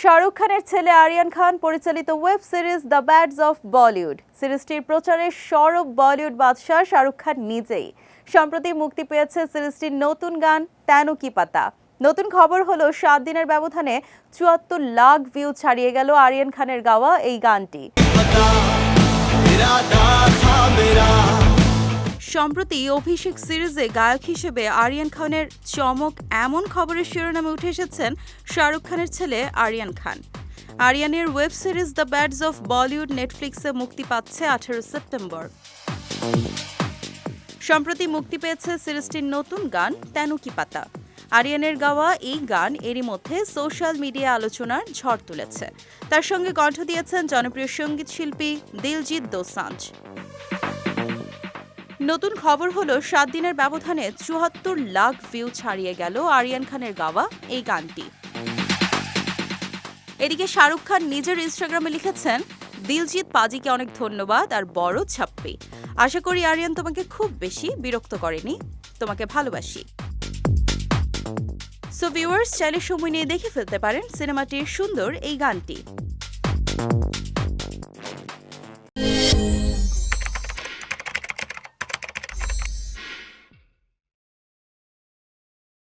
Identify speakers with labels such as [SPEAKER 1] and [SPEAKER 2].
[SPEAKER 1] শাহরুখ খানের ছেলে আরিয়ান খান পরিচালিত web series the bads of Bollywood. সিরিজটির প্রচারে সরব বলিউড বাদশাহ শাহরুখ খান নিজেই। সম্প্রতি মুক্তি পেয়েছে সিরিজটির নতুন গান তেনো কি পাতা। নতুন খবর হলো, সাত দিনের ব্যবধানে চুয়াত্তর লাখ ভিউ ছাড়িয়ে গেল আরিয়ান খানের গাওয়া এই গানটি। সম্প্রতি অভিষেক সিরিজে গায়ক হিসেবে আরিয়ান খানের চমক এমন খবরের শিরোনামে উঠে এসেছেন শাহরুখ খানের ছেলে আরিয়ান খান। আরিয়ানের web series the bads of Bollywood নেটফ্লিক্সে মুক্তি পাচ্ছে আঠেরো সেপ্টেম্বর। সম্প্রতি মুক্তি পেয়েছে সিরিজটির নতুন গান তেনু কি পাতা। আরিয়ানের গাওয়া এই গান এরই মধ্যে সোশ্যাল মিডিয়া আলোচনার ঝড় তুলেছে। তার সঙ্গে কণ্ঠ দিয়েছেন জনপ্রিয় সংগীত শিল্পী দিলজিৎ দোসাঞ্জ। নতুন খবর হলো, সাত দিনের ব্যবধানে চুয়াত্তর লাখ ভিউ ছাড়িয়ে গেল আরিয়ান খানের গাওয়া এই গানটি। এদিকে শাহরুখ খান নিজের ইনস্টাগ্রামে লিখেছেন, দিলজিৎ পাজিকে অনেক ধন্যবাদ আর বড় ছাপ্পি। আশা করি আরিয়ান তোমাকে খুব বেশি বিরক্ত করেনি। তোমাকে ভালোবাসি। সো ভিউয়ার্স চাইলে সময় নিয়ে দেখে ফেলতে পারেন সিনেমাটির সুন্দর এই গানটি।